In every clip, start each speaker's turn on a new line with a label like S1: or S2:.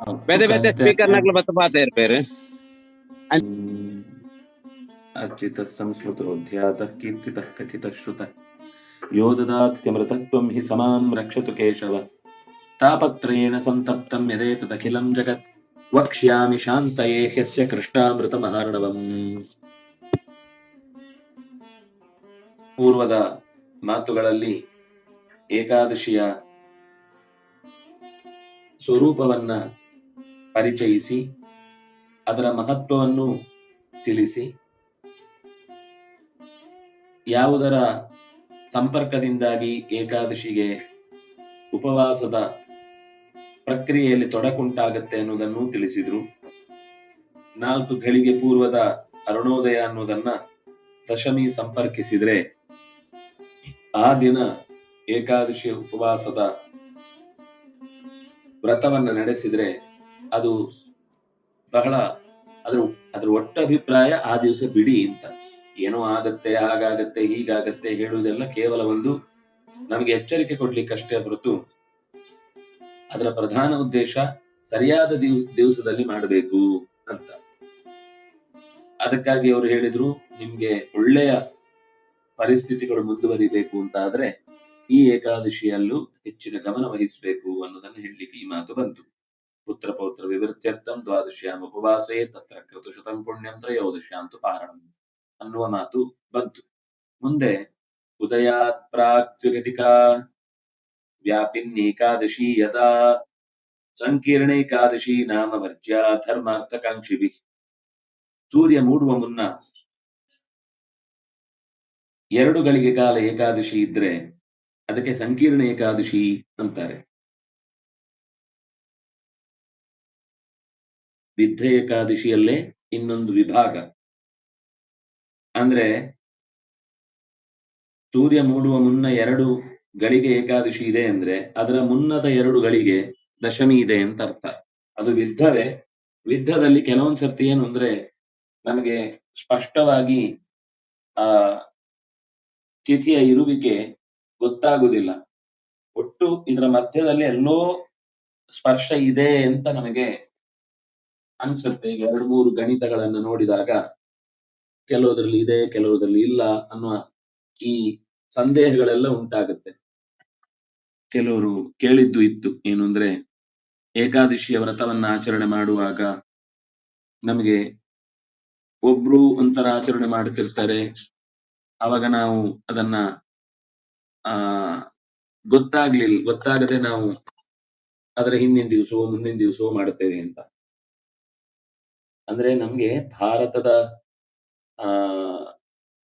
S1: ಬೇರೆ ಬೇರೆ ಸ್ಪೀಕರ್ ನಗ್ಲು ಬತ್ತ ಮಾತಾಡ್ ಬೇರೆ
S2: ಅರ್ಚಿತ ಸಂಸ್ಮೃತ ಧ್ಯಾತ ಕೀರ್ತಿತ ಕಥಿತ ಶ್ರುತ. ಯೋ ದದಾತ್ಯಮೃತತ್ವಂ ಹಿ ಸಮಾಂ ರಕ್ಷತು ಕೇಶವ. ತಾಪತ್ರೇಣ ಸಂತಪ್ತಂ ಯದೇತದಖಿಲಂ ಜಗತ್. ವಕ್ಷ್ಯಾಮಿ ಶಾಂತಯೇ ಹ್ಯಸ್ಯ ಕೃಷ್ಣಾಮೃತ ಮಹಾರ್ಣವಂ. ಪೂರ್ವದ ಮಾತುಗಳಲ್ಲಿ ಏಕಾದಶಿಯ ಸ್ವರೂಪವನ್ನ ಪರಿಚಯಿಸಿ, ಅದರ ಮಹತ್ವವನ್ನು ತಿಳಿಸಿ. ಯಾವುದರ ಸಂಪರ್ಕದಿಂದಾಗಿ ಏಕಾದಶಿಗೆ ಉಪವಾಸದ ಪ್ರಕ್ರಿಯೆಯಲ್ಲಿ ತೊಡಕುಂಟಾಗತ್ತೆ ಅನ್ನೋದನ್ನು ತಿಳಿಸಿದ್ರು. ನಾಲ್ಕು ಗಳಿಗೆ ಪೂರ್ವದ ಅರುಣೋದಯ ಅನ್ನೋದನ್ನ ದಶಮಿ ಸಂಪರ್ಕಿಸಿದ್ರೆ, ಆ ದಿನ ಏಕಾದಶಿ ಉಪವಾಸದ ವ್ರತವನ್ನ ನಡೆಸಿದ್ರೆ ಅದು ಬಹಳ ಅದ್ರ ಅದ್ರ ಒಟ್ಟ ಅಭಿಪ್ರಾಯ ಆ ದಿವಸ ಬಿಡಿ ಅಂತ. ಏನೋ ಆಗತ್ತೆ, ಹಾಗಾಗತ್ತೆ, ಹೀಗಾಗತ್ತೆ ಹೇಳುವುದೆಲ್ಲ ಕೇವಲ ಒಂದು ನಮಗೆ ಎಚ್ಚರಿಕೆ ಕೊಡ್ಲಿಕ್ಕಷ್ಟೇ ಹೊರತು ಅದರ ಪ್ರಧಾನ ಉದ್ದೇಶ ಸರಿಯಾದ ದಿವ್, ದಿವಸದಲ್ಲಿ ಮಾಡಬೇಕು ಅಂತ. ಅದಕ್ಕಾಗಿ ಅವರು ಹೇಳಿದ್ರು, ನಿಮ್ಗೆ ಒಳ್ಳೆಯ ಪರಿಸ್ಥಿತಿಗಳು ಮುಂದುವರಿಬೇಕು ಅಂತ ಆದ್ರೆ ಈ ಏಕಾದಶಿಯಲ್ಲೂ ಹೆಚ್ಚಿನ ಗಮನ ವಹಿಸಬೇಕು ಅನ್ನೋದನ್ನ ಹೇಳಲಿಕ್ಕೆ ಈ ಮಾತು ಬಂತು. ಪೌತ್ರ ವಿವೃತ್ಯರ್ಥಂ ದ್ವಾದಶ್ಯಾಂ ಉಪವಾಸೇ ತತ್ರ ಕೃತಶತಂ ಪುಣ್ಯಂ ತ್ರಯೋದಶ್ಯಾಂತು ಪಾರಣಂ ಅನ್ನುವ ಮಾತು ಬಂತು ಮುಂದೆ ಉದಯಾತ್ ಪ್ರಾಕ್ತಿಗತಿಕಾ ವ್ಯಾಪಿನ್ನೇಕಾದಶಿ ಯದಾ ಸಂಕೀರ್ಣೇಕಾದಶಿ ನಾಮ ವರ್ಜ್ಯ ಧರ್ಮಾರ್ಥಕಾಂಕ್ಷಿಭಿ ಸೂರ್ಯ ಮೂಡುವ ಮುನ್ನ ಎರಡು ಗಳಿಗೆ ಕಾಲ ಏಕಾದಶಿ ಇದ್ರೆ ಅದಕ್ಕೆ ಸಂಕೀರ್ಣ ಏಕಾದಶಿ ಅಂತಾರೆ। ವಿದ್ಧ ಏಕಾದಶಿಯಲ್ಲೇ ಇನ್ನೊಂದು ವಿಭಾಗ. ಅಂದ್ರೆ ಸೂರ್ಯ ಮೂಡುವ ಮುನ್ನ ಎರಡು ಗಳಿಗೆ ಏಕಾದಶಿ ಇದೆ ಅಂದ್ರೆ ಅದರ ಮುನ್ನದ ಎರಡು ಗಳಿಗೆ ದಶಮಿ ಇದೆ ಅಂತ ಅರ್ಥ. ಅದು ವಿದ್ಧವೇ. ವಿದ್ಧದಲ್ಲಿ ಕೆಲವೊಂದು ಸರ್ತಿ ಏನು ಅಂದ್ರೆ ನಮಗೆ ಸ್ಪಷ್ಟವಾಗಿ ಆ ತಿಥಿಯ ಇರುವಿಕೆ ಗೊತ್ತಾಗುವುದಿಲ್ಲ ಒಟ್ಟು ಇದರ ಮಧ್ಯದಲ್ಲಿ ಎಲ್ಲೋ ಸ್ಪರ್ಶ ಇದೆ ಅಂತ ನಮಗೆ ಅನ್ಸುತ್ತೆ. ಈಗ ಎರಡು, ಮೂರು ಗಣಿತಗಳನ್ನ ನೋಡಿದಾಗ ಕೆಲವುದ್ರಲ್ಲಿ ಇದೆ, ಕೆಲವುದ್ರಲ್ಲಿ ಇಲ್ಲ ಅನ್ನುವ ಈ ಸಂದೇಹಗಳೆಲ್ಲ ಉಂಟಾಗುತ್ತೆ. ಕೆಲವರು ಕೇಳಿದ್ದು ಇತ್ತು ಏನು ಅಂದ್ರೆ ಏಕಾದಶಿಯ ವ್ರತವನ್ನ ಆಚರಣೆ ಮಾಡುವಾಗ ನಮಗೆ ಒಬ್ರು ಒಂಥರ ಆಚರಣೆ ಮಾಡುತ್ತಿರ್ತಾರೆ ಅವಾಗ ನಾವು ಅದನ್ನ, ಆ ಗೊತ್ತಾಗ್ಲಿಲ್ಲ ಗೊತ್ತಾಗದೆ ನಾವು ಅದರ ಹಿಂದಿನ ದಿವಸವೋ, ಮುಂದಿನ ದಿವಸವೋ ಮಾಡುತ್ತೇವೆ ಅಂತ. ಅಂದ್ರೆ ನಮ್ಗೆ ಭಾರತದ, ಆ,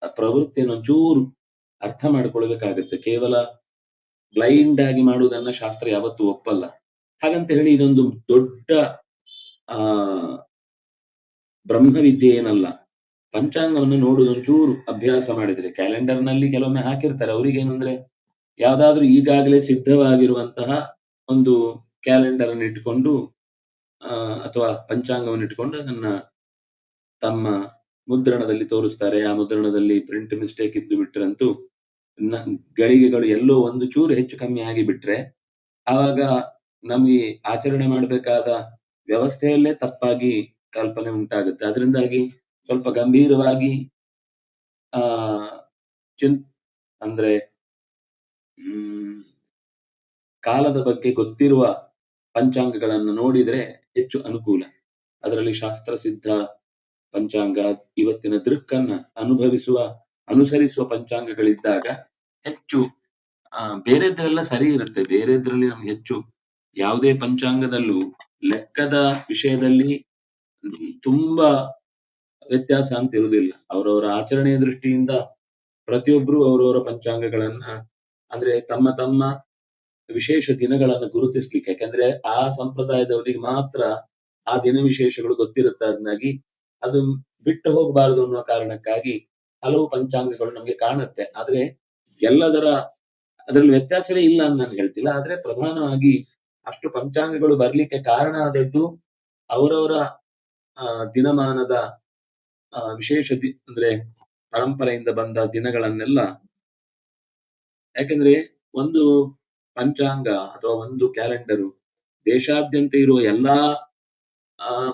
S2: ಪ್ರವೃತ್ತಿಯನ್ನು ಒಂಚೂರು ಅರ್ಥ ಮಾಡ್ಕೊಳ್ಬೇಕಾಗತ್ತೆ. ಕೇವಲ ಬ್ಲೈಂಡ್ ಆಗಿ ಮಾಡುವುದನ್ನ ಶಾಸ್ತ್ರ ಯಾವತ್ತೂ ಒಪ್ಪಲ್ಲ. ಹಾಗಂತ ಹೇಳಿ ಇದೊಂದು ದೊಡ್ಡ, ಆ, ಬ್ರಹ್ಮವಿದ್ಯೆ ಏನಲ್ಲ. ಪಂಚಾಂಗವನ್ನು ನೋಡುವುದು ಒಂಚೂರು ಅಭ್ಯಾಸ ಮಾಡಿದ್ರೆ ಕ್ಯಾಲೆಂಡರ್ನಲ್ಲಿ ಕೆಲವೊಮ್ಮೆ ಹಾಕಿರ್ತಾರೆ. ಅವರಿಗೆ ಏನಂದ್ರೆ ಯಾವ್ದಾದ್ರು ಈಗಾಗಲೇ ಸಿದ್ಧವಾಗಿರುವಂತಹ ಒಂದು ಕ್ಯಾಲೆಂಡರ್ ಅನ್ನು ಇಟ್ಕೊಂಡು ಅಥವಾ ಪಂಚಾಂಗವನ್ನು ಇಟ್ಕೊಂಡು ಅದನ್ನ ತಮ್ಮ ಮುದ್ರಣದಲ್ಲಿ ತೋರಿಸ್ತಾರೆ. ಆ ಮುದ್ರಣದಲ್ಲಿ ಪ್ರಿಂಟ್ ಮಿಸ್ಟೇಕ್ ಇದ್ದು ಬಿಟ್ರಂತೂ ಗಳಿಗೆಗಳು ಎಲ್ಲೋ ಒಂದು ಚೂರು ಹೆಚ್ಚು ಕಮ್ಮಿ ಆಗಿ ಬಿಟ್ರೆ ಆವಾಗ ನಮಗೆ ಆಚರಣೆ ಮಾಡಬೇಕಾದ ವ್ಯವಸ್ಥೆಯಲ್ಲೇ ತಪ್ಪಾಗಿ ಕಲ್ಪನೆ ಉಂಟಾಗುತ್ತೆ. ಅದರಿಂದಾಗಿ ಸ್ವಲ್ಪ ಗಂಭೀರವಾಗಿ, ಆ, ಚಿನ್, ಅಂದ್ರೆ ಕಾಲದ ಬಗ್ಗೆ ಗೊತ್ತಿರುವ ಪಂಚಾಂಗಗಳನ್ನು ನೋಡಿದ್ರೆ ಹೆಚ್ಚು ಅನುಕೂಲ. ಅದರಲ್ಲಿ ಶಾಸ್ತ್ರ ಸಿದ್ಧ, ಪಂಚಾಂಗ, ಇವತ್ತಿನ ದೃಕ್ಕನ್ನ ಅನುಭವಿಸುವ, ಅನುಸರಿಸುವ ಪಂಚಾಂಗಗಳಿದ್ದಾಗ ಹೆಚ್ಚು, ಆ, ಬೇರೆದ್ರೆಲ್ಲ ಸರಿ ಇರುತ್ತೆ. ಬೇರೆದ್ರಲ್ಲಿ ನಮ್ಗೆ ಹೆಚ್ಚು ಯಾವುದೇ ಪಂಚಾಂಗದಲ್ಲೂ ಲೆಕ್ಕದ ವಿಷಯದಲ್ಲಿ ತುಂಬಾ ವ್ಯತ್ಯಾಸ ಅಂತ ಇರುವುದಿಲ್ಲ. ಅವರವರ ಆಚರಣೆಯ ದೃಷ್ಟಿಯಿಂದ ಪ್ರತಿಯೊಬ್ರು ಅವರವರ ಪಂಚಾಂಗಗಳನ್ನ, ಅಂದ್ರೆ ತಮ್ಮ ತಮ್ಮ ವಿಶೇಷ ದಿನಗಳನ್ನು ಗುರುತಿಸ್ಲಿಕ್ಕೆ. ಯಾಕಂದ್ರೆ ಆ ಸಂಪ್ರದಾಯದವರಿಗೆ ಮಾತ್ರ ಆ ದಿನ ವಿಶೇಷಗಳು ಗೊತ್ತಿರುತ್ತೆ ಅದನ್ನಾಗಿ ಅದು ಬಿಟ್ಟು ಹೋಗಬಾರದು ಅನ್ನೋ ಕಾರಣಕ್ಕಾಗಿ ಹಲವು ಪಂಚಾಂಗಗಳು ನಮ್ಗೆ ಕಾಣುತ್ತೆ. ಆದ್ರೆ ಎಲ್ಲದರ ಅದರಲ್ಲಿ ವ್ಯತ್ಯಾಸವೇ ಇಲ್ಲ ಅಂತ ನಾನು ಹೇಳ್ತಿಲ್ಲ. ಆದ್ರೆ ಪ್ರಧಾನವಾಗಿ ಅಷ್ಟು ಪಂಚಾಂಗಗಳು ಬರ್ಲಿಕ್ಕೆ ಕಾರಣ ಆದದ್ದು ಅವರವರ, ಆ, ದಿನಮಾನದ, ಆ, ವಿಶೇಷ ದಿ- ಅಂದ್ರೆ ಪರಂಪರೆಯಿಂದ ಬಂದ ದಿನಗಳನ್ನೆಲ್ಲ. ಯಾಕಂದ್ರೆ ಒಂದು ಪಂಚಾಂಗ ಅಥವಾ ಒಂದು ಕ್ಯಾಲೆಂಡರು, ದೇಶಾದ್ಯಂತ ಇರುವ ಎಲ್ಲಾ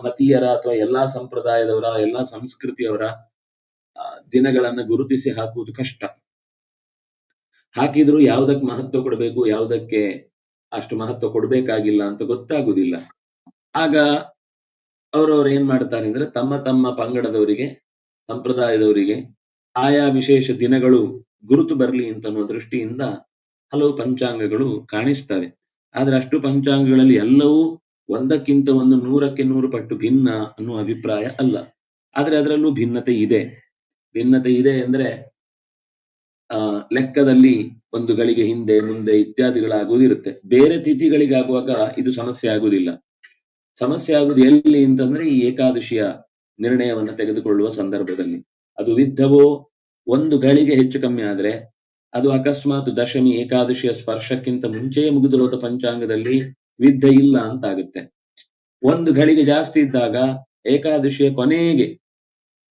S2: ಮತೀಯರ ಅಥವಾ ಎಲ್ಲಾ ಸಂಪ್ರದಾಯದವರ, ಎಲ್ಲಾ ಸಂಸ್ಕೃತಿಯವರ ದಿನಗಳನ್ನು ಗುರುತಿಸಿ ಹಾಕುವುದು ಕಷ್ಟ. ಹಾಕಿದ್ರು ಯಾವುದಕ್ಕೆ ಮಹತ್ವ ಕೊಡಬೇಕು, ಯಾವುದಕ್ಕೆ ಅಷ್ಟು ಮಹತ್ವ ಕೊಡಬೇಕಾಗಿಲ್ಲ ಅಂತ ಗೊತ್ತಾಗುದಿಲ್ಲ. ಆಗ ಅವರವ್ರು ಏನ್ ಮಾಡ್ತಾರೆ ಅಂದ್ರೆ ತಮ್ಮ ತಮ್ಮ ಪಂಗಡದವರಿಗೆ, ಸಂಪ್ರದಾಯದವರಿಗೆ ಆಯಾ ವಿಶೇಷ ದಿನಗಳು ಗುರುತು ಬರಲಿ ಅಂತ ದೃಷ್ಟಿಯಿಂದ ಹಲವು ಪಂಚಾಂಗಗಳು ಕಾಣಿಸ್ತವೆ. ಆದ್ರೆ ಅಷ್ಟು ಪಂಚಾಂಗಗಳಲ್ಲಿ ಎಲ್ಲವೂ ಒಂದಕ್ಕಿಂತ ಒಂದು ನೂರಕ್ಕೆ ನೂರು ಪಟ್ಟು ಭಿನ್ನ ಅನ್ನುವ ಅಭಿಪ್ರಾಯ ಅಲ್ಲ. ಆದ್ರೆ ಅದರಲ್ಲೂ ಭಿನ್ನತೆ ಇದೆ. ಭಿನ್ನತೆ ಇದೆ ಅಂದ್ರೆ ಆ, ಲೆಕ್ಕದಲ್ಲಿ ಒಂದು ಗಳಿಗೆ ಹಿಂದೆ, ಮುಂದೆ ಇತ್ಯಾದಿಗಳಾಗುವುದಿರುತ್ತೆ ಬೇರೆ ತಿಥಿಗಳಿಗಾಗುವಾಗ ಇದು ಸಮಸ್ಯೆ ಆಗುವುದಿಲ್ಲ. ಸಮಸ್ಯೆ ಆಗುವುದು ಎಲ್ಲಿ ಅಂತಂದ್ರೆ ಈ ಏಕಾದಶಿಯ ನಿರ್ಣಯವನ್ನು ತೆಗೆದುಕೊಳ್ಳುವ ಸಂದರ್ಭದಲ್ಲಿ. ಅದು ವಿದ್ಧವೋ, ಒಂದು ಗಳಿಗೆ ಹೆಚ್ಚು ಕಮ್ಮಿ ಆದ್ರೆ ಅದು ಅಕಸ್ಮಾತ್ ದಶಮಿ ಏಕಾದಶಿಯ ಸ್ಪರ್ಶಕ್ಕಿಂತ ಮುಂಚೆಯೇ ಮುಗಿದು ಹೋದ ಪಂಚಾಂಗದಲ್ಲಿ ವಿದ್ಧ ಇಲ್ಲ ಅಂತ ಆಗುತ್ತೆ ಒಂದು ಗಳಿಗೆ ಜಾಸ್ತಿ ಇದ್ದಾಗ ಏಕಾದಶಿಯ ಕೊನೆಗೆ,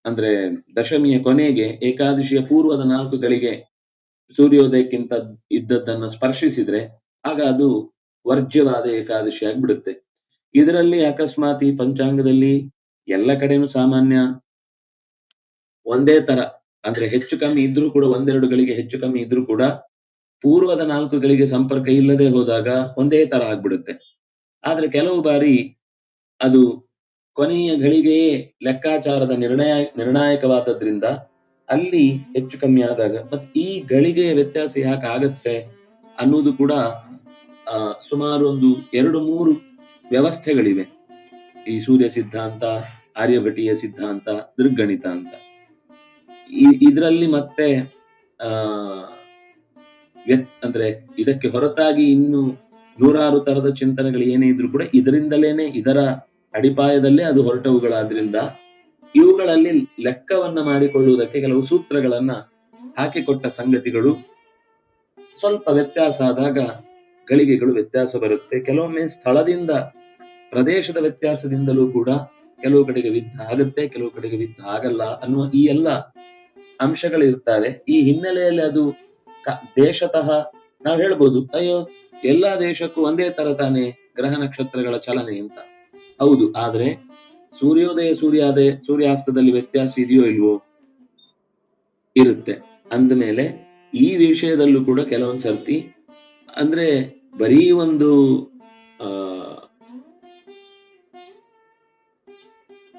S2: ಅಂದ್ರೆ ದಶಮಿಯ ಕೊನೆಗೆ ಏಕಾದಶಿಯ ಪೂರ್ವದ ನಾಲ್ಕು ಗಳಿಗೆ ಸೂರ್ಯೋದಯಕ್ಕಿಂತ ಇದ್ದದ್ದನ್ನ ಸ್ಪರ್ಶಿಸಿದ್ರೆ ಆಗ ಅದು ವರ್ಜ್ಯವಾದ ಏಕಾದಶಿ ಆಗ್ಬಿಡುತ್ತೆ. ಇದರಲ್ಲಿ ಅಕಸ್ಮಾತ್ ಈ ಪಂಚಾಂಗದಲ್ಲಿ ಎಲ್ಲ ಕಡೆನೂ ಸಾಮಾನ್ಯ ಒಂದೇ ತರ ಅಂದ್ರೆ ಹೆಚ್ಚು ಕಮ್ಮಿ ಇದ್ರೂ ಕೂಡ ಒಂದೆರಡು ಗಳಿಗೆ ಹೆಚ್ಚು ಕಮ್ಮಿ ಇದ್ರೂ ಕೂಡ ಪೂರ್ವದ ನಾಲ್ಕು ಗಳಿಗೆ ಸಂಪರ್ಕ ಇಲ್ಲದೆ ಹೋದಾಗ ಒಂದೇ ತರ ಆಗ್ಬಿಡುತ್ತೆ. ಆದ್ರೆ ಕೆಲವು ಬಾರಿ ಅದು ಕೊನೆಯ ಗಳಿಗೆಯೇ ಲೆಕ್ಕಾಚಾರದ ನಿರ್ಣಯ, ನಿರ್ಣಾಯಕವಾದದ್ರಿಂದ ಅಲ್ಲಿ ಹೆಚ್ಚು ಕಮ್ಮಿ ಆದಾಗ ಮತ್ತೆ ಈ ಗಳಿಗೆಯ ವ್ಯತ್ಯಾಸ ಯಾಕೆ ಆಗತ್ತೆ ಅನ್ನೋದು ಕೂಡ ಸುಮಾರು ಒಂದು ಎರಡು ಮೂರು ವ್ಯವಸ್ಥೆಗಳಿವೆ. ಈ ಸೂರ್ಯ ಸಿದ್ಧಾಂತ ಆರ್ಯಭಟೀಯ ಸಿದ್ಧಾಂತ, ದೃಗ್ಗಣಿತ ಅಂತ. ಇದರಲ್ಲಿ ಮತ್ತೆ, ಆ ಅಂದ್ರೆ ಇದಕ್ಕೆ ಹೊರತಾಗಿ ಇನ್ನು ನೂರಾರು ತರದ ಚಿಂತನೆಗಳು ಏನೇ ಇದ್ರು ಕೂಡ ಇದರಿಂದಲೇನೆ ಇದರ ಅಡಿಪಾಯದಲ್ಲೇ ಅದು ಹೊರಟವುಗಳಾದ್ರಿಂದ ಇವುಗಳಲ್ಲಿ ಲೆಕ್ಕವನ್ನ ಮಾಡಿಕೊಳ್ಳುವುದಕ್ಕೆ ಕೆಲವು ಸೂತ್ರಗಳನ್ನ ಹಾಕಿಕೊಟ್ಟ ಸಂಗತಿಗಳು ಸ್ವಲ್ಪ ವ್ಯತ್ಯಾಸ ಆದಾಗ ಗಳಿಗೆಗಳು ವ್ಯತ್ಯಾಸ ಬರುತ್ತೆ. ಕೆಲವೊಮ್ಮೆ ಸ್ಥಳದಿಂದ ಪ್ರದೇಶದ ವ್ಯತ್ಯಾಸದಿಂದಲೂ ಕೂಡ ಕೆಲವು ಕಡೆಗೆ ವಿದ್ಧ ಆಗುತ್ತೆ, ಕೆಲವು ಕಡೆಗೆ ವಿದ್ಧ ಆಗಲ್ಲ ಅನ್ನುವ ಈ ಎಲ್ಲ ಅಂಶಗಳಿರ್ತವೆ ಈ ಹಿನ್ನೆಲೆಯಲ್ಲಿ ಅದು ದೇಶತಃ ನಾವು ಹೇಳ್ಬೋದು, ಅಯ್ಯೋ, ಎಲ್ಲಾ ದೇಶಕ್ಕೂ ಒಂದೇ ತರ ತಾನೇ ಗ್ರಹ ನಕ್ಷತ್ರಗಳ ಚಲನೆ ಅಂತ. ಹೌದು, ಆದ್ರೆ ಸೂರ್ಯೋದಯ ಸೂರ್ಯೋದಯ ಸೂರ್ಯಾಸ್ತದಲ್ಲಿ ವ್ಯತ್ಯಾಸ ಇದೆಯೋ ಇಲ್ವೋ ಇರುತ್ತೆ. ಅಂದಮೇಲೆ ಈ ವಿಷಯದಲ್ಲೂ ಕೂಡ ಕೆಲವೊಂದ್ ಸರ್ತಿ ಅಂದ್ರೆ ಬರೀ ಒಂದು, ಆ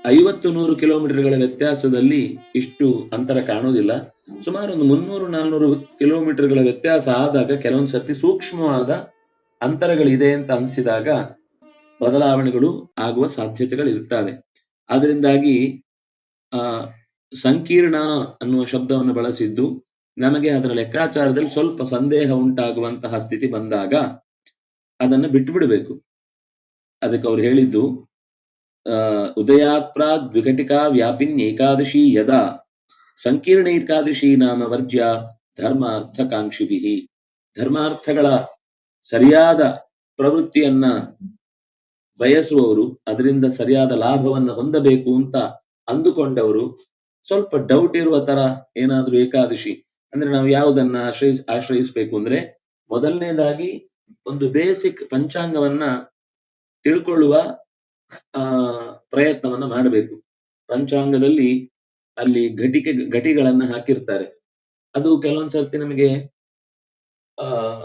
S2: ಐವತ್ತು ನೂರು ಕಿಲೋಮೀಟರ್ಗಳ ವ್ಯತ್ಯಾಸದಲ್ಲಿ ಇಷ್ಟು ಅಂತರ ಕಾಣೋದಿಲ್ಲ. ಸುಮಾರು ಒಂದು ಮುನ್ನೂರು, ನಾಲ್ನೂರು ಕಿಲೋಮೀಟರ್ಗಳ ವ್ಯತ್ಯಾಸ ಆದಾಗ ಕೆಲವೊಂದು ಸರ್ತಿ ಸೂಕ್ಷ್ಮವಾದ ಅಂತರಗಳಿದೆ ಅಂತ ಅನಿಸಿದಾಗ ಬದಲಾವಣೆಗಳು ಆಗುವ ಸಾಧ್ಯತೆಗಳು ಇರ್ತವೆ ಅದರಿಂದಾಗಿ ಆ, ಸಂಕೀರ್ಣ ಅನ್ನುವ ಶಬ್ದವನ್ನು ಬಳಸಿದ್ದು ನಮಗೆ ಅದರ ಲೆಕ್ಕಾಚಾರದಲ್ಲಿ ಸ್ವಲ್ಪ ಸಂದೇಹ ಉಂಟಾಗುವಂತಹ ಸ್ಥಿತಿ ಬಂದಾಗ ಅದನ್ನು ಬಿಟ್ಟು ಬಿಡಬೇಕು. ಅದಕ್ಕೆ ಅವ್ರು ಹೇಳಿದ್ದು ಉದಯಾತ್ ಪ್ರಾಗ್ ದ್ವಿಘಟಿಕಾ ವ್ಯಾಪಿನ್ ಏಕಾದಶಿ ಯದಾ ಸಂಕೀರ್ಣ ಏಕಾದಶಿ ನಾಮ ವರ್ಜ್ಯ ಧರ್ಮಾರ್ಥಕಾಂಕ್ಷಿಭಿ. ಧರ್ಮಾರ್ಥಗಳ ಸರಿಯಾದ ಪ್ರವೃತ್ತಿಯನ್ನ ಬಯಸುವವರು, ಅದರಿಂದ ಸರಿಯಾದ ಲಾಭವನ್ನ ಹೊಂದಬೇಕು ಅಂತ ಅಂದುಕೊಂಡವರು, ಸ್ವಲ್ಪ ಡೌಟ್ ಇರುವ ತರ ಏನಾದ್ರೂ ಏಕಾದಶಿ, ಅಂದ್ರೆ ನಾವು ಯಾವುದನ್ನ ಆಶ್ರಯ, ಆಶ್ರಯಿಸಬೇಕು ಅಂದ್ರೆ ಮೊದಲನೇದಾಗಿ ಒಂದು ಬೇಸಿಕ್ ಪಂಚಾಂಗವನ್ನ ತಿಳ್ಕೊಳ್ಳುವ ಆ, ಪ್ರಯತ್ನವನ್ನ ಮಾಡಬೇಕು. ಪಂಚಾಂಗದಲ್ಲಿ ಅಲ್ಲಿ ಘಟಿಕೆ, ಘಟಿಗಳನ್ನ ಹಾಕಿರ್ತಾರೆ. ಅದು ಕೆಲವೊಂದ್ ಸರ್ತಿ ನಮಗೆ, ಆ,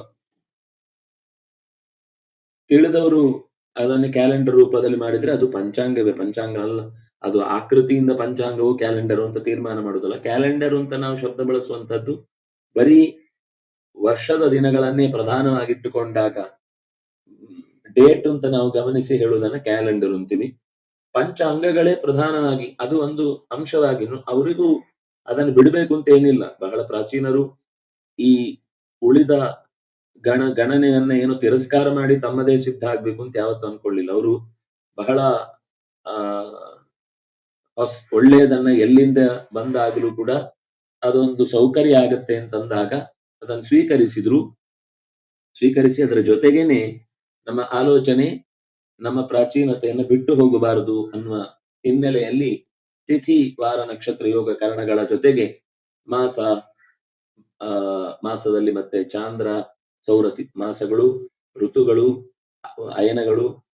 S2: ತಿಳಿದವರು ಅದನ್ನ ಕ್ಯಾಲೆಂಡರ್ ರೂಪದಲ್ಲಿ ಮಾಡಿದ್ರೆ ಅದು ಪಂಚಾಂಗವೇ. ಪಂಚಾಂಗ ಅಲ್ಲ, ಅದು ಆಕೃತಿಯಿಂದ ಪಂಚಾಂಗವು ಕ್ಯಾಲೆಂಡರ್ ಅಂತ ತೀರ್ಮಾನ ಮಾಡುದಲ್ಲ. ಕ್ಯಾಲೆಂಡರ್ ಅಂತ ನಾವು ಶಬ್ದ ಬಳಸುವಂತದ್ದು ಬರೀ ವರ್ಷದ ದಿನಗಳನ್ನೇ ಪ್ರಧಾನವಾಗಿಟ್ಟುಕೊಂಡಾಗ ಡೇಟ್ ಅಂತ ನಾವು ಗಮನಿಸಿ ಹೇಳುವುದನ್ನ ಕ್ಯಾಲೆಂಡರ್ ಅಂತೀವಿ. ಪಂಚಾಂಗಗಳೇ ಪ್ರಧಾನವಾಗಿ ಅದು ಒಂದು ಅಂಶವಾಗಿ ಅವರಿಗೂ ಅದನ್ನು ಬಿಡಬೇಕು ಅಂತ ಏನಿಲ್ಲ. ಬಹಳ ಪ್ರಾಚೀನರು ಈ ಉಳಿದ ಗಣ, ಗಣನೆಯನ್ನ ಏನು ತಿರಸ್ಕಾರ ಮಾಡಿ ತಮ್ಮದೇ ಸಿದ್ಧ ಆಗ್ಬೇಕು ಅಂತ ಯಾವತ್ತು ಅನ್ಕೊಳ್ಳಿಲ್ಲ. ಅವರು ಬಹಳ, ಆ ಒಳ್ಳೆಯದನ್ನ ಎಲ್ಲಿಂದ ಬಂದಾಗಲೂ ಕೂಡ ಅದೊಂದು ಸೌಕರ್ಯ ಆಗತ್ತೆ ಅಂತಂದಾಗ ಅದನ್ನು ಸ್ವೀಕರಿಸಿದ್ರು. ಸ್ವೀಕರಿಸಿ ಅದರ ಜೊತೆಗೇನೆ ನಮ್ಮ ಆಲೋಚನೆ, ನಮ್ಮ ಪ್ರಾಚೀನತೆಯನ್ನು ಬಿಟ್ಟು ಹೋಗಬಾರದು ಅನ್ನುವ ಹಿನ್ನೆಲೆಯಲ್ಲಿ ತಿಥಿ, ವಾರ, ನಕ್ಷತ್ರ, ಯೋಗ ಕರಣಗಳ ಜೊತೆಗೆ ಮಾಸ, ಆ, ಮಾಸದಲ್ಲಿ ಮತ್ತೆ ಚಾಂದ್ರ ಸೌರ ಮಾಸಗಳು, ಋತುಗಳು, ಅಯನಗಳು,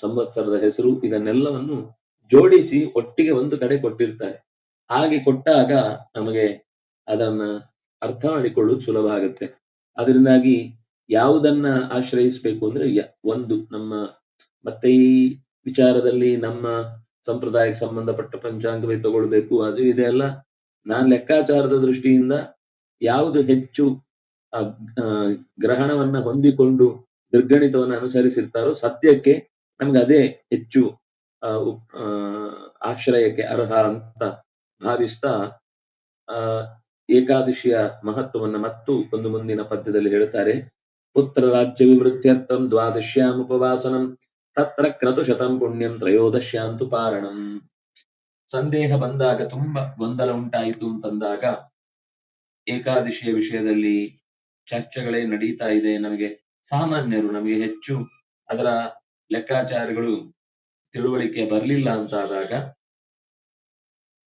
S2: ಸಂವತ್ಸರದ ಹೆಸರು ಇದನ್ನೆಲ್ಲವನ್ನು ಜೋಡಿಸಿ ಒಟ್ಟಿಗೆ ಒಂದು ಕಡೆ ಕೊಟ್ಟಿರ್ತಾರೆ. ಹಾಗೆ ಕೊಟ್ಟಾಗ ನಮಗೆ ಅದನ್ನ ಅರ್ಥ ಮಾಡಿಕೊಳ್ಳುವುದು ಸುಲಭ ಆಗುತ್ತೆ. ಅದರಿಂದಾಗಿ ಯಾವುದನ್ನ ಆಶ್ರಯಿಸಬೇಕು ಅಂದ್ರೆ ಒಂದು ನಮ್ಮ ಮತ್ತೆ ಈ ವಿಚಾರದಲ್ಲಿ ನಮ್ಮ ಸಂಪ್ರದಾಯಕ್ಕೆ ಸಂಬಂಧಪಟ್ಟ ಪಂಚಾಂಗವೇ ತಗೊಳ್ಬೇಕು ಅದು ಇದೆಲ್ಲ ನಾನ್ ಲೆಕ್ಕಾಚಾರದ ದೃಷ್ಟಿಯಿಂದ ಯಾವುದು ಹೆಚ್ಚು ಗ್ರಹಣವನ್ನ ಹೊಂದಿಕೊಂಡು ದುರ್ಗಣಿತವನ್ನು ಅನುಸರಿಸಿರ್ತಾರೋ ಸತ್ಯಕ್ಕೆ ನಮ್ಗೆ ಅದೇ ಹೆಚ್ಚು ಆ, ಆಶ್ರಯಕ್ಕೆ ಅರ್ಹ ಅಂತ ಭಾವಿಸ್ತಾ ಆ ಏಕಾದಶಿಯ ಮಹತ್ವವನ್ನ ಮತ್ತು ಒಂದು ಮುಂದಿನ ಪದ್ಯದಲ್ಲಿ ಹೇಳ್ತಾರೆ. ಪುತ್ರ ರಾಜ್ಯ ದ್ವಾದಶ್ಯಾಂ ಉಪವಾಸನಂ ತತ್ರ ಕ್ರತುಶತಂ ಪುಣ್ಯಂ ತ್ರಯೋದಶ್ಯಾಂತು ಪಾರಣಂ ಸಂದೇಹ ಬಂದಾಗ ತುಂಬಾ ಗೊಂದಲ ಉಂಟಾಯಿತು ಅಂತಂದಾಗ ಏಕಾದಶಿಯ ವಿಷಯದಲ್ಲಿ ಚರ್ಚೆಗಳೇ ನಡೀತಾ ಇದೆ ನಮಗೆ. ಸಾಮಾನ್ಯರು ನಮಗೆ ಹೆಚ್ಚು ಅದರ ಲೆಕ್ಕಾಚಾರಗಳು ತಿಳುವಳಿಕೆ ಬರಲಿಲ್ಲ ಅಂತಾದಾಗ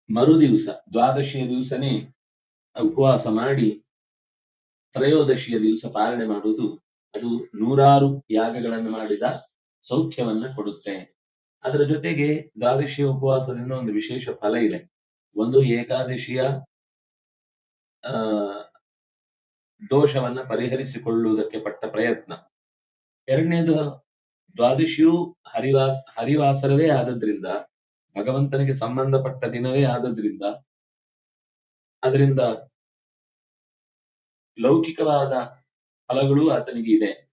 S2: ಮರು ದಿವಸ ದ್ವಾದಶಿಯ ದಿವಸನೇ ಉಪವಾಸ ಮಾಡಿ ತ್ರಯೋದಶಿಯ ದಿವಸ ಪಾಲನೆ ಮಾಡುವುದು ಅದು ನೂರಾರು ಯಾಗಗಳನ್ನು ಮಾಡಿದ ಸೌಖ್ಯವನ್ನ ಕೊಡುತ್ತೆ. ಅದರ ಜೊತೆಗೆ ದ್ವಾದಶಿಯ ಉಪವಾಸದಿಂದ ಒಂದು ವಿಶೇಷ ಫಲ ಇದೆ. ಒಂದು ಏಕಾದಶಿಯ, ಆ, ದೋಷವನ್ನ ಪರಿಹರಿಸಿಕೊಳ್ಳುವುದಕ್ಕೆ ಪಟ್ಟ ಪ್ರಯತ್ನ. ಎರಡನೇದು ದ್ವಾದಶಿಯು ಹರಿವಾಸ, ಹರಿವಾಸರವೇ ಆದದ್ರಿಂದ, ಭಗವಂತನಿಗೆ ಸಂಬಂಧಪಟ್ಟ ದಿನವೇ ಆದದ್ರಿಂದ, ಅದರಿಂದ ಲೌಕಿಕವಾದ ಫಲಗಳು ಆತನಿಗೆ ಇದೆ.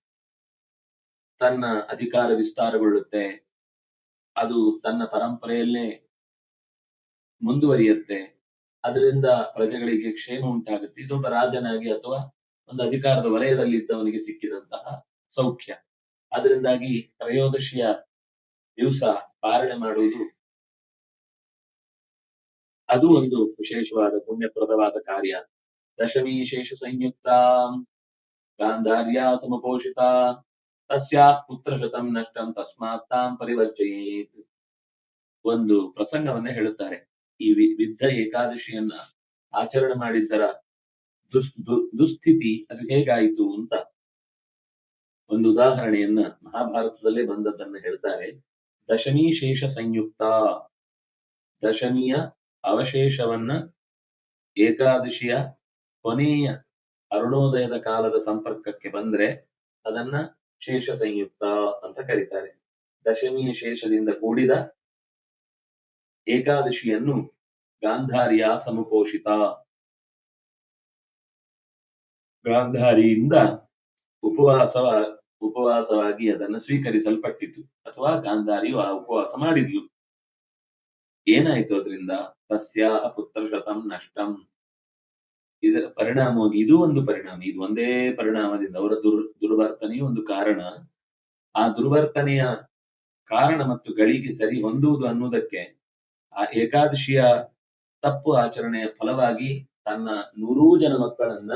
S2: ತನ್ನ ಅಧಿಕಾರ ವಿಸ್ತಾರಗೊಳ್ಳುತ್ತೆ. ಅದು ತನ್ನ ಪರಂಪರೆಯಲ್ಲೇ ಮುಂದುವರಿಯುತ್ತೆ. ಅದರಿಂದ ಪ್ರಜೆಗಳಿಗೆ ಕ್ಷೇಮ ಉಂಟಾಗುತ್ತೆ. ಇದೊಬ್ಬ ರಾಜನಾಗಿ ಅಥವಾ ಒಂದು ಅಧಿಕಾರದ ವಲಯದಲ್ಲಿದ್ದವನಿಗೆ ಸಿಕ್ಕಿದಂತಹ ಸೌಖ್ಯ. ಅದರಿಂದಾಗಿ ತ್ರಯೋದಶಿಯ ದಿವಸ ಪಾರಣೆ ಮಾಡುವುದು ಅದು ಒಂದು ವಿಶೇಷವಾದ ಪುಣ್ಯಪ್ರದವಾದ ಕಾರ್ಯ. ಗಾಂಧಾರ್ಯಾ ಸಮಪೋಷಿತ ತಸ್ಯಾ ಪುತ್ರ ಶತಂ ನಷ್ಟಂ ತಸ್ಮಾತ್ ತಾಂ ಪರಿವರ್ಜಯೇತ್ ಒಂದು ಪ್ರಸಂಗವನ್ನ ಹೇಳುತ್ತಾರೆ. ಈ ವಿದ್ಧ ಏಕಾದಶಿಯನ್ನ ಆಚರಣೆ ಮಾಡಿದ್ದರ ದುಸ್ ದುಸ್ಥಿತಿ ಅದು ಹೇಗಾಯಿತು ಅಂತ ಒಂದು ಉದಾಹರಣೆಯನ್ನ ಮಹಾಭಾರತದಲ್ಲೇ ಬಂದದ್ದನ್ನ ಹೇಳ್ತಾರೆ. ದಶಮಿ ಶೇಷ ಸಂಯುಕ್ತ ದಶಮಿಯ ಅವಶೇಷವನ್ನ ಏಕಾದಶಿಯ ಕೊನೆಯ ಅರುಣೋದಯದ ಕಾಲದ ಸಂಪರ್ಕಕ್ಕೆ ಬಂದ್ರೆ ಅದನ್ನ ಶೇಷ ಸಂಯುಕ್ತ ಅಂತ ಕರೀತಾರೆ. ದಶಮಿಯ ಶೇಷದಿಂದ ಕೂಡಿದ ಏಕಾದಶಿಯನ್ನು ಗಾಂಧಾರಿಯ ಸಮಪೋಷಿತ. ಗಾಂಧಾರಿಯಿಂದ ಉಪವಾಸವ ಉಪವಾಸವಾಗಿ ಅದನ್ನು ಸ್ವೀಕರಿಸಲ್ಪಟ್ಟಿತು. ಅಥವಾ ಗಾಂಧಾರಿಯು ಆ ಉಪವಾಸ ಮಾಡಿದ್ಲು. ಏನಾಯ್ತು ಅದರಿಂದ? ತಸ್ಯ ಪುತ್ರ ಶತಂ ನಷ್ಟಂ. ಇದರ ಪರಿಣಾಮವಾಗಿ ಇದು ಒಂದು ಪರಿಣಾಮ, ಇದು ಒಂದೇ ಪರಿಣಾಮದಿಂದ ಅವರ ದುರ್, ದುರ್ವರ್ತನೆಯು ಒಂದು ಕಾರಣ. ಆ ದುರ್ವರ್ತನೆಯ ಕಾರಣ ಮತ್ತು ಗಳಿಗೆ ಸರಿ ಹೊಂದುವುದು ಅನ್ನುವುದಕ್ಕೆ ಆ ಏಕಾದಶಿಯ ತಪ್ಪು ಆಚರಣೆಯ ಫಲವಾಗಿ ತನ್ನ ನೂರೂ ಜನ ಮಕ್ಕಳನ್ನ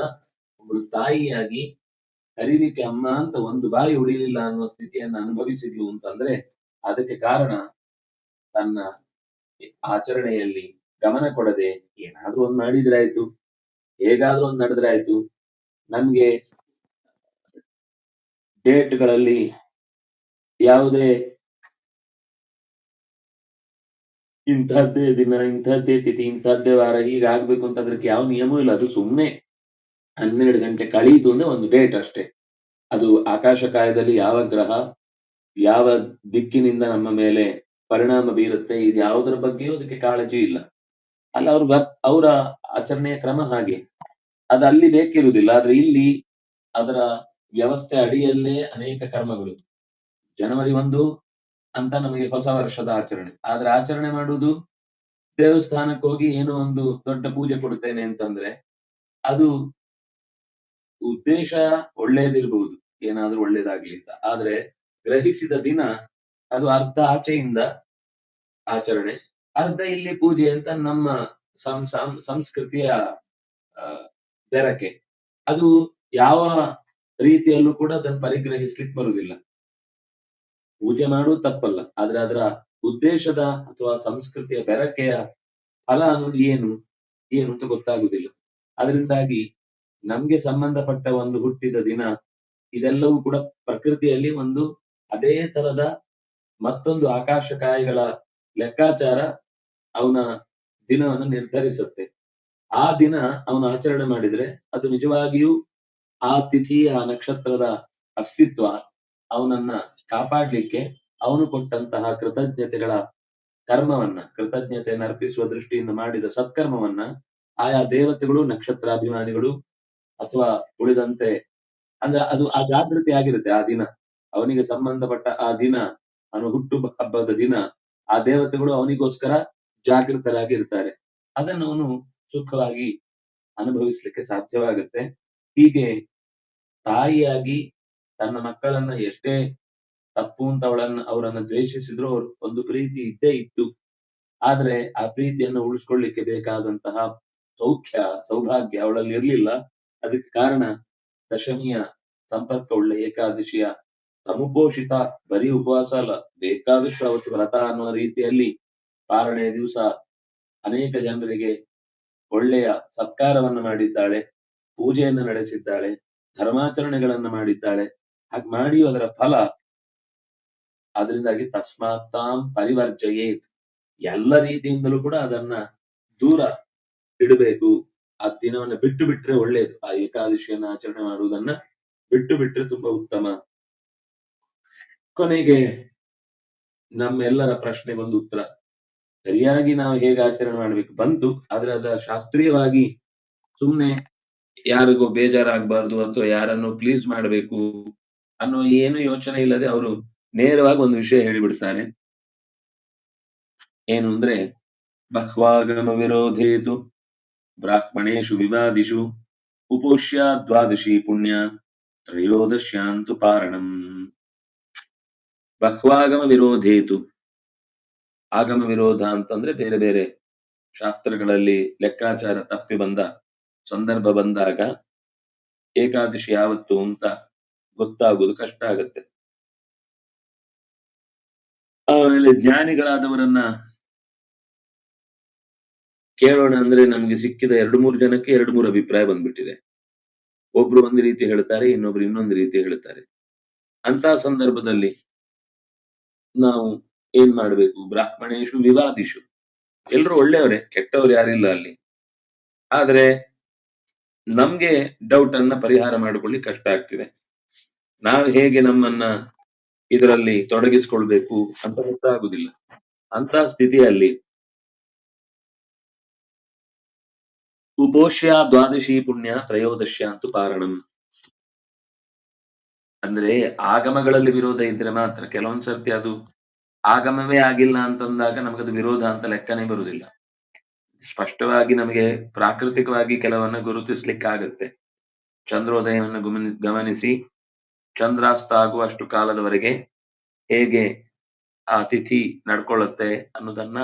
S2: ಒಬ್ಬಳು ತಾಯಿಯಾಗಿ ಕರೀಲಿಕ್ಕೆ ಅಮ್ಮ ಅಂತ ಒಂದು ಬಾಯಿ ಉಳಿಲಿಲ್ಲ ಅನ್ನುವ ಸ್ಥಿತಿಯನ್ನ ಅನುಭವಿಸಿದ್ಲು ಅಂತಂದ್ರೆ ಅದಕ್ಕೆ ಕಾರಣ ತನ್ನ ಆಚರಣೆಯಲ್ಲಿ ಗಮನ ಕೊಡದೆ ಏನಾದ್ರೂ ಒಂದು ಮಾಡಿದ್ರೆ ಆಯ್ತು. ಹೇಗಾದ್ರೂ ಒಂದು ನಡೆದ್ರೆ ಆಯ್ತು. ನಮ್ಗೆ ಡೇಟ್ಗಳಲ್ಲಿ ಯಾವುದೇ ಇಂಥದ್ದೇ ದಿನ, ಇಂಥದ್ದೇ ತಿಥಿ, ಇಂಥದ್ದೇ ವಾರ ಹೀಗಾಗ್ಬೇಕು ಅಂತ ಅದಕ್ಕೆ ಯಾವ ನಿಯಮವೂ ಇಲ್ಲ. ಅದು ಸುಮ್ಮನೆ ಹನ್ನೆರಡು ಗಂಟೆ ಕಳೀತು ಅಂದ್ರೆ ಒಂದು ಡೇಟ್ ಅಷ್ಟೇ. ಅದು ಆಕಾಶ ಕಾಯದಲ್ಲಿ ಯಾವ ಗ್ರಹ, ಯಾವ ದಿಕ್ಕಿನಿಂದ ನಮ್ಮ ಮೇಲೆ ಪರಿಣಾಮ ಬೀರುತ್ತೆ, ಇದು ಯಾವುದರ ಬಗ್ಗೆಯೂ ಅದಕ್ಕೆ ಕಾಳಜಿ ಇಲ್ಲ. ಅಲ್ಲ, ಅವ್ರ ಅವರ ಆಚರಣೆಯ ಕ್ರಮ ಹಾಗೆ. ಅದು ಅಲ್ಲಿ ಬೇಕಿರುವುದಿಲ್ಲ, ಆದ್ರೆ ಇಲ್ಲಿ ಅದರ ವ್ಯವಸ್ಥೆ ಅಡಿಯಲ್ಲೇ ಅನೇಕ ಕರ್ಮಗಳು. ಜನವರಿ ಒಂದು ಅಂತ ನಮಗೆ ಹೊಸ ವರ್ಷದ ಆಚರಣೆ. ಆದ್ರೆ ಆಚರಣೆ ಮಾಡುವುದು ದೇವಸ್ಥಾನಕ್ಕೆ ಹೋಗಿ ಏನೋ ಒಂದು ದೊಡ್ಡ ಪೂಜೆ ಕೊಡುತ್ತೇನೆ ಅಂತಂದ್ರೆ ಅದು ಉದ್ದೇಶ ಒಳ್ಳೇದಿರ್ಬಹುದು ಏನಾದ್ರೂ ಒಳ್ಳೇದಾಗ್ಲಿ ಅಂತ ಆದ್ರೆ ಗ್ರಹಿಸಿದ ದಿನ ಅದು ಅರ್ಧ ಆಚೆಯಿಂದ ಆಚರಣೆ. ಅರ್ಧ ಇಲ್ಲಿ ಪೂಜೆ ಅಂತ ನಮ್ಮ ಸಂಸ್ಕೃತಿಯ ಬೆರಕೆ. ಅದು ಯಾವ ರೀತಿಯಲ್ಲೂ ಕೂಡ ಅದನ್ನು ಪರಿಗ್ರಹಿಸ್ಲಿಕ್ಕೆ ಬರುವುದಿಲ್ಲ. ಪೂಜೆ ಮಾಡುವುದು ತಪ್ಪಲ್ಲ. ಆದ್ರೆ ಅದರ ಉದ್ದೇಶದ ಅಥವಾ ಸಂಸ್ಕೃತಿಯ ಬೆರಕೆಯ ಫಲ ಅನ್ನೋದು ಏನು ಏನು ಅಂತ ಗೊತ್ತಾಗುದಿಲ್ಲ ಅದರಿಂದಾಗಿ ನಮ್ಗೆ ಸಂಬಂಧಪಟ್ಟ ಒಂದು ಹುಟ್ಟಿದ ದಿನ, ಇದೆಲ್ಲವೂ ಕೂಡ ಪ್ರಕೃತಿಯಲ್ಲಿ ಒಂದು ಅದೇ ತರದ ಮತ್ತೊಂದು ಆಕಾಶಕಾಯಿಗಳ ಲೆಕ್ಕಾಚಾರ ಅವನ ದಿನವನ್ನು ನಿರ್ಧರಿಸುತ್ತೆ. ಆ ದಿನ ಅವನು ಆಚರಣೆ ಮಾಡಿದ್ರೆ ಅದು ನಿಜವಾಗಿಯೂ ಆ ತಿಥಿ, ಆ ನಕ್ಷತ್ರದ ಅಸ್ತಿತ್ವ ಅವನನ್ನ ಕಾಪಾಡ್ಲಿಕ್ಕೆ ಅವನು ಕೊಟ್ಟಂತಹ ಕೃತಜ್ಞತೆಗಳ ಕರ್ಮವನ್ನ, ಕೃತಜ್ಞತೆಯನ್ನು ಅರ್ಪಿಸುವ ದೃಷ್ಟಿಯಿಂದ ಮಾಡಿದ ಸತ್ಕರ್ಮವನ್ನ ಆಯಾ ದೇವತೆಗಳು, ನಕ್ಷತ್ರಾಭಿಮಾನಿಗಳು ಅಥವಾ ಉಳಿದಂತೆ ಅಂದ್ರೆ ಅದು ಆ ಜಾಗೃತಿ ಆಗಿರುತ್ತೆ ಆ ದಿನ. ಅವನಿಗೆ ಸಂಬಂಧಪಟ್ಟ ಆ ದಿನ, ಅವನು ಹುಟ್ಟು ಹಬ್ಬದ ದಿನ ಆ ದೇವತೆಗಳು ಅವನಿಗೋಸ್ಕರ ಜಾಗೃತರಾಗಿ ಇರ್ತಾರೆ ಅದನ್ನು ಅವನು ಸುಖವಾಗಿ ಅನುಭವಿಸ್ಲಿಕ್ಕೆ ಸಾಧ್ಯವಾಗುತ್ತೆ. ಹೀಗೆ ತಾಯಿಯಾಗಿ ತನ್ನ ಮಕ್ಕಳನ್ನ ಎಷ್ಟೇ ತಪ್ಪು ಅಂತ ಅವಳನ್ನ, ಅವರನ್ನ ದ್ವೇಷಿಸಿದ್ರು ಅವ್ರ ಒಂದು ಪ್ರೀತಿ ಇದ್ದೇ ಇತ್ತು. ಆದ್ರೆ ಆ ಪ್ರೀತಿಯನ್ನು ಉಳಿಸ್ಕೊಳ್ಳಿಕ್ಕೆ ಬೇಕಾದಂತಹ ಸೌಖ್ಯ, ಸೌಭಾಗ್ಯ ಅವಳಲ್ಲಿ ಇರ್ಲಿಲ್ಲ. ಅದಕ್ಕೆ ಕಾರಣ ದಶಮಿಯ ಸಂಪರ್ಕವುಳ್ಳ ಏಕಾದಶಿಯ ಸಮುಪೋಷಿತ ಬರೀ ಉಪವಾಸ ಅಲ್ಲ, ಬೇಕಾದಷ್ಟು ಅವತ್ತು ವ್ರತ ಅನ್ನುವ ರೀತಿಯಲ್ಲಿ ಪಾರಣೆ ದಿವಸ ಅನೇಕ ಜನರಿಗೆ ಒಳ್ಳೆಯ ಸತ್ಕಾರವನ್ನು ಮಾಡಿದ್ದಾಳೆ, ಪೂಜೆಯನ್ನು ನಡೆಸಿದ್ದಾಳೆ, ಧರ್ಮಾಚರಣೆಗಳನ್ನು ಮಾಡಿದ್ದಾಳೆ, ಹಾಗೆ ಮಾಡಿಯೂ ಅದರ ಫಲ. ಅದರಿಂದಾಗಿ ತಸ್ಮಾತ್ತಾಂ ಪರಿವರ್ಜಯೇತ್. ಎಲ್ಲ ರೀತಿಯಿಂದಲೂ ಕೂಡ ಅದನ್ನ ದೂರ ಇಡಬೇಕು. ಆ ದಿನವನ್ನ ಬಿಟ್ಟು ಬಿಟ್ರೆ ಒಳ್ಳೆಯದು ಆ ಏಕಾದಶಿಯನ್ನು ಆಚರಣೆ ಮಾಡುವುದನ್ನ ಬಿಟ್ಟು ಬಿಟ್ರೆ ತುಂಬಾ ಉತ್ತಮ. ಕೊನೆಗೆ ನಮ್ಮೆಲ್ಲರ ಪ್ರಶ್ನೆಗೊಂದು ಉತ್ತರ. ಸರಿಯಾಗಿ ನಾವು ಹೇಗೆ ಆಚರಣೆ ಮಾಡ್ಬೇಕು ಬಂತು, ಆದ್ರೆ ಅದ ಶಾಸ್ತ್ರೀಯವಾಗಿ ಸುಮ್ನೆ ಯಾರಿಗೂ ಬೇಜಾರಾಗಬಾರ್ದು ಅಥವಾ ಯಾರನ್ನು ಪ್ಲೀಸ್ ಮಾಡಬೇಕು ಅನ್ನೋ ಏನು ಯೋಚನೆ ಇಲ್ಲದೆ ಅವರು ನೇರವಾಗಿ ಒಂದು ವಿಷಯ ಹೇಳಿಬಿಡ್ತಾರೆ. ಏನು ಅಂದ್ರೆ ಬಹ್ವಾಗಮ ವಿರೋಧೇತು, ಬ್ರಾಹ್ಮಣೇಶು ವಿವಾದಿಷು ಉಪೋಷ್ಯ ದ್ವಾದಶಿ ಪುಣ್ಯ, ತ್ರಯೋದಶ್ಯಾಂತು ಪಾರಣಂ. ಬಹ್ವಾಗಮ ವಿರೋಧೇತು ಆಗಮ ವಿರೋಧ ಅಂತಂದ್ರೆ ಬೇರೆ ಬೇರೆ ಶಾಸ್ತ್ರಗಳಲ್ಲಿ ಲೆಕ್ಕಾಚಾರ ತಪ್ಪಿ ಬಂದ ಸಂದರ್ಭ ಬಂದಾಗ ಏಕಾದಶಿ ಯಾವತ್ತು ಅಂತ ಗೊತ್ತಾಗುವುದು ಕಷ್ಟ ಆಗುತ್ತೆ. ಆಮೇಲೆ ಜ್ಞಾನಿಗಳಾದವರನ್ನ ಕೇಳೋಣ ಅಂದ್ರೆ ನಮ್ಗೆ ಸಿಕ್ಕಿದ ಎರಡು ಮೂರು ಜನಕ್ಕೆ ಎರಡು ಮೂರು ಅಭಿಪ್ರಾಯ ಬಂದ್ಬಿಟ್ಟಿದೆ. ಒಬ್ರು ಒಂದು ರೀತಿ ಹೇಳ್ತಾರೆ, ಇನ್ನೊಬ್ರು ಇನ್ನೊಂದು ರೀತಿ ಹೇಳ್ತಾರೆ. ಅಂತ ಸಂದರ್ಭದಲ್ಲಿ ನಾವು ಏನ್ ಮಾಡ್ಬೇಕು? ಬ್ರಾಹ್ಮಣೇಶು ವಿವಾದಿಷು ಎಲ್ರು ಒಳ್ಳೆಯವರೇ, ಕೆಟ್ಟವ್ರು ಯಾರಿಲ್ಲ ಅಲ್ಲಿ. ಆದ್ರೆ ನಮ್ಗೆ ಡೌಟ್ ಅನ್ನ ಪರಿಹಾರ ಮಾಡಿಕೊಳ್ಳಿ ಕಷ್ಟ ಆಗ್ತಿದೆ. ನಾವು ಹೇಗೆ ನಮ್ಮನ್ನ ಇದರಲ್ಲಿ ತೊಡಗಿಸ್ಕೊಳ್ಬೇಕು ಅಂತ ಗೊತ್ತಾಗುದಿಲ್ಲ. ಅಂತ ಸ್ಥಿತಿಯಲ್ಲಿ ಉಪೋಷ್ಯ ದ್ವಾದಶಿ ಪುಣ್ಯ ತ್ರಯೋದಶ್ಯ ಅಂತೂ ಪಾರಣಂ. ಅಂದ್ರೆ ಆಗಮಗಳಲ್ಲಿ ವಿರೋಧ ಇದ್ರೆ ಮಾತ್ರ ಕೆಲವೊಂದ್ಸರ್ತಿ ಅದು ಆಗಮವೇ ಆಗಿಲ್ಲ ಅಂತಂದಾಗ ನಮಗದು ವಿರೋಧ ಅಂತ ಲೆಕ್ಕನೇ ಬರುವುದಿಲ್ಲ. ಸ್ಪಷ್ಟವಾಗಿ ನಮಗೆ ಪ್ರಾಕೃತಿಕವಾಗಿ ಕೆಲವನ್ನ ಗುರುತಿಸ್ಲಿಕ್ಕಾಗತ್ತೆ. ಚಂದ್ರೋದಯವನ್ನು ಗಮನಿ, ಗಮನಿಸಿ ಚಂದ್ರಾಸ್ತ ಆಗುವಷ್ಟು ಕಾಲದವರೆಗೆ ಹೇಗೆ ಆ ತಿಥಿ ನಡ್ಕೊಳ್ಳುತ್ತೆ ಅನ್ನೋದನ್ನ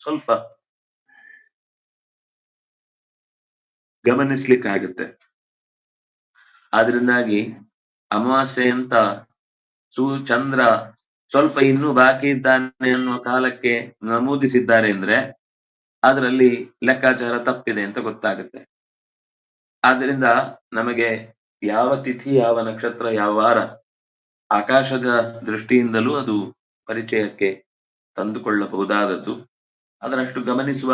S2: ಸ್ವಲ್ಪ ಗಮನಿಸ್ಲಿಕ್ಕಾಗತ್ತೆ. ಆದ್ರಿಂದಾಗಿ ಅಮಾವಾಸ್ಯೆ ಅಂತ ಸೂ, ಚಂದ್ರ ಸ್ವಲ್ಪ ಇನ್ನೂ ಬಾಕಿ ಇದ್ದಾನೆ ಅನ್ನುವ ಕಾಲಕ್ಕೆ ನಮೂದಿಸಿದ್ದಾರೆ ಅಂದ್ರೆ ಅದರಲ್ಲಿ ಲೆಕ್ಕಾಚಾರ ತಪ್ಪಿದೆ ಅಂತ ಗೊತ್ತಾಗುತ್ತೆ. ಆದ್ರಿಂದ ನಮಗೆ ಯಾವ ತಿಥಿ, ಯಾವ ನಕ್ಷತ್ರ, ಯಾವ ವಾರ ಆಕಾಶದ ದೃಷ್ಟಿಯಿಂದಲೂ ಅದು ಪರಿಚಯಕ್ಕೆ ತಂದುಕೊಳ್ಳಬಹುದಾದದ್ದು. ಅದರಷ್ಟು ಗಮನಿಸುವ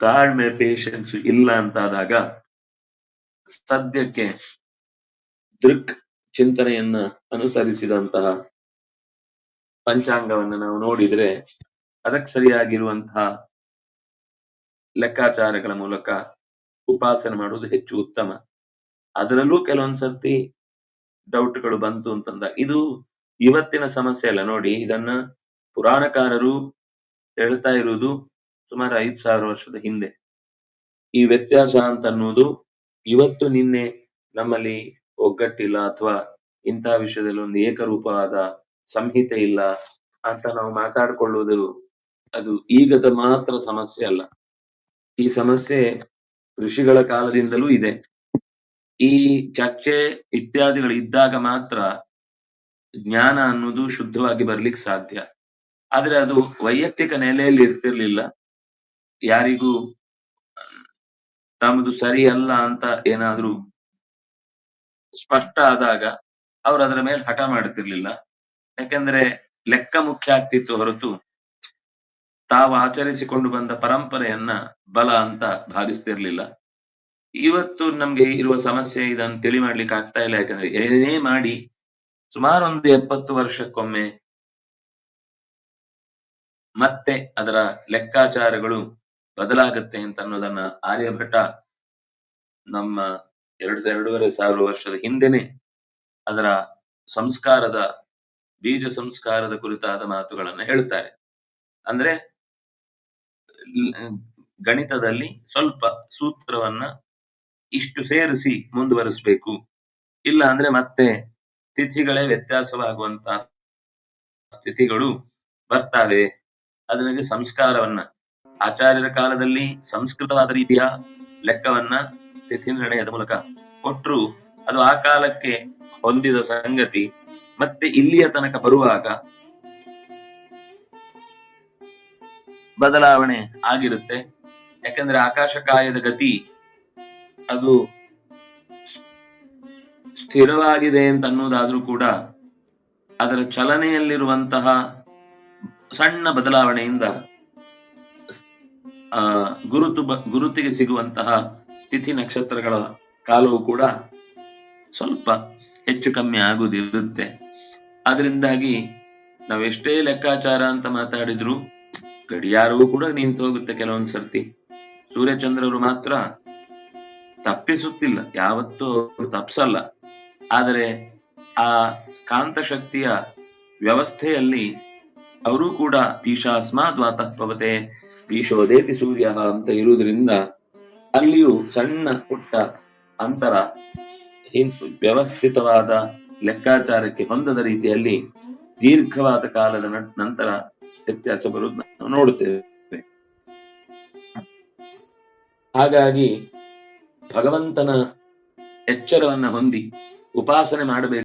S2: ತಾಳ್ಮೆ ಪೇಷನ್ಸ್ ಇಲ್ಲ ಅಂತಾದಾಗ ಸದ್ಯಕ್ಕೆ ದೃಕ್ ಚಿಂತನೆಯನ್ನ ಅನುಸರಿಸಿದಂತಹ ಪಂಚಾಂಗವನ್ನು ನಾವು ನೋಡಿದ್ರೆ ಅದಕ್ಕೆ ಸರಿಯಾಗಿರುವಂತಹ ಲೆಕ್ಕಾಚಾರಗಳ ಮೂಲಕ ಉಪಾಸನೆ ಮಾಡುವುದು ಹೆಚ್ಚು ಉತ್ತಮ. ಅದರಲ್ಲೂ ಕೆಲವೊಂದ್ ಸರ್ತಿ ಡೌಟ್ಗಳು ಬಂತು ಅಂತಂದ, ಇದು ಇವತ್ತಿನ ಸಮಸ್ಯೆ ಅಲ್ಲ. ನೋಡಿ, ಇದನ್ನ ಪುರಾಣಕಾರರು ಹೇಳ್ತಾ ಇರುವುದು ಸುಮಾರು ಐದು ಸಾವಿರ ವರ್ಷದ ಹಿಂದೆ. ಈ ವ್ಯತ್ಯಾಸ ಅಂತ ಅನ್ನೋದು ಇವತ್ತು ನಿನ್ನೆ ನಮ್ಮಲ್ಲಿ ಒಗ್ಗಟ್ಟಿಲ್ಲ ಅಥವಾ ಇಂತಹ ವಿಷಯದಲ್ಲಿ ಒಂದು ಏಕರೂಪವಾದ ಸಂಹಿತೆ ಇಲ್ಲ ಅಂತ ನಾವು ಮಾತಾಡಿಕೊಳ್ಳುವುದು ಅದು ಈಗದ ಮಾತ್ರ ಸಮಸ್ಯೆ ಅಲ್ಲ. ಈ ಸಮಸ್ಯೆ ಋಷಿಗಳ ಕಾಲದಿಂದಲೂ ಇದೆ. ಈ ಚರ್ಚೆ ಇತ್ಯಾದಿಗಳು ಇದ್ದಾಗ ಮಾತ್ರ ಜ್ಞಾನ ಅನ್ನೋದು ಶುದ್ಧವಾಗಿ ಬರ್ಲಿಕ್ಕೆ ಸಾಧ್ಯ. ಆದ್ರೆ ಅದು ವೈಯಕ್ತಿಕ ನೆಲೆಯಲ್ಲಿ ಇರ್ತಿರ್ಲಿಲ್ಲ. ಯಾರಿಗೂ ತಮ್ಮದು ಸರಿ ಅಲ್ಲ ಅಂತ ಏನಾದ್ರೂ ಸ್ಪಷ್ಟ ಆದಾಗ ಅವರು ಅದರ ಮೇಲೆ ಹಠ ಮಾಡುತ್ತಿರ್ಲಿಲ್ಲ. ಯಾಕೆಂದ್ರೆ ಲೆಕ್ಕ ಮುಖ್ಯ ಆಗ್ತಿತ್ತು ಹೊರತು ತಾವು ಆಚರಿಸಿಕೊಂಡು ಬಂದ ಪರಂಪರೆಯನ್ನ ಬಲ ಅಂತ ಭಾವಿಸ್ತಿರ್ಲಿಲ್ಲ. ಇವತ್ತು ನಮ್ಗೆ ಇರುವ ಸಮಸ್ಯೆ ಇದನ್ನು ತಿಳಿ ಮಾಡ್ಲಿಕ್ಕೆ ಆಗ್ತಾ ಇಲ್ಲ. ಯಾಕಂದ್ರೆ ಏನೇ ಮಾಡಿ ಸುಮಾರು ಒಂದು ಎಪ್ಪತ್ತು ವರ್ಷಕ್ಕೊಮ್ಮೆ ಮತ್ತೆ ಅದರ ಲೆಕ್ಕಾಚಾರಗಳು ಬದಲಾಗತ್ತೆ ಅಂತ ಅನ್ನೋದನ್ನ ಆರ್ಯಭಟ ನಮ್ಮ ಎರಡು ಎರಡೂವರೆ ಸಾವಿರ ವರ್ಷದ ಹಿಂದೆನೆ ಅದರ ಸಂಸ್ಕಾರದ, ಬೀಜ ಸಂಸ್ಕಾರದ ಕುರಿತಾದ ಮಾತುಗಳನ್ನು ಹೇಳ್ತಾರೆ. ಅಂದ್ರೆ ಗಣಿತದಲ್ಲಿ ಸ್ವಲ್ಪ ಸೂತ್ರವನ್ನ ಇಷ್ಟು ಸೇರಿಸಿ ಮುಂದುವರಿಸಬೇಕು. ಇಲ್ಲ ಅಂದ್ರೆ ಮತ್ತೆ ತಿಥಿಗಳೇ ವ್ಯತ್ಯಾಸವಾಗುವಂತಹ ಸ್ಥಿತಿಗಳು ಬರ್ತಾವೆ. ಅದನಿಗೆ ಸಂಸ್ಕಾರವನ್ನ, ಆಚಾರ್ಯರ ಕಾಲದಲ್ಲಿ ಸಂಸ್ಕೃತವಾದ ರೀತಿಯ ಲೆಕ್ಕವನ್ನ ತಿಥಿ ನಿರ್ಣಯದ ಮೂಲಕ ಕೊಟ್ರು. ಅದು ಆ ಕಾಲಕ್ಕೆ ಹೊಂದಿದ ಸಂಗತಿ. ಮತ್ತೆ ಇಲ್ಲಿಯ ತನಕ ಬರುವಾಗ ಬದಲಾವಣೆ ಆಗಿರುತ್ತೆ. ಯಾಕಂದ್ರೆ ಆಕಾಶಕಾಯದ ಗತಿ ಅದು ಸ್ಥಿರವಾಗಿದೆ ಅಂತ ಅನ್ನೋದಾದ್ರೂ ಕೂಡ ಅದರ ಚಲನೆಯಲ್ಲಿರುವಂತಹ ಸಣ್ಣ ಬದಲಾವಣೆಯಿಂದ ಗುರುತು ಗುರುತಿಗೆ ಸಿಗುವಂತಹ ತಿಥಿ ನಕ್ಷತ್ರಗಳ ಕಾಲವು ಕೂಡ ಸ್ವಲ್ಪ ಹೆಚ್ಚು ಕಮ್ಮಿ ಆಗುದಿರುತ್ತೆ ಅದರಿಂದಾಗಿ ನಾವೆಷ್ಟೇ ಲೆಕ್ಕಾಚಾರ ಅಂತ ಮಾತಾಡಿದ್ರು ಗಡಿಯಾರವೂ ಕೂಡ ನಿಂತು ಹೋಗುತ್ತೆ ಕೆಲವೊಂದ್ ಸರ್ತಿ. ಸೂರ್ಯಚಂದ್ರರು ಮಾತ್ರ ತಪ್ಪಿಸುತ್ತಿಲ್ಲ, ಯಾವತ್ತೂ ತಪ್ಸಲ್ಲ. ಆದರೆ ಆ ಕಾಂತ ಶಕ್ತಿಯ ವ್ಯವಸ್ಥೆಯಲ್ಲಿ ಅವರು ಕೂಡ ಈಶಾಸ್ಮಾ ವಾತಃ ಪವತೆ ದೇತಿ ಸೂರ್ಯ ಅಂತ ಇರುವುದರಿಂದ ಅಲ್ಲಿಯೂ ಸಣ್ಣ ಪುಟ್ಟ ಅಂತರ ವ್ಯವಸ್ಥಿತವಾದ ಲೆಕ್ಕಾಚಾರಕ್ಕೆ ಹೊಂದದ ರೀತಿಯಲ್ಲಿ ದೀರ್ಘವಾದ ಕಾಲದ ನಂತರ ವ್ಯತ್ಯಾಸ ಬರುವುದನ್ನು ನೋಡುತ್ತೇವೆ. ಹಾಗಾಗಿ ಭಗವಂತನ ಎಚ್ಚರವನ್ನ ಹೊಂದಿ ಉಪಾಸನೆ ಮಾಡಬೇಕು.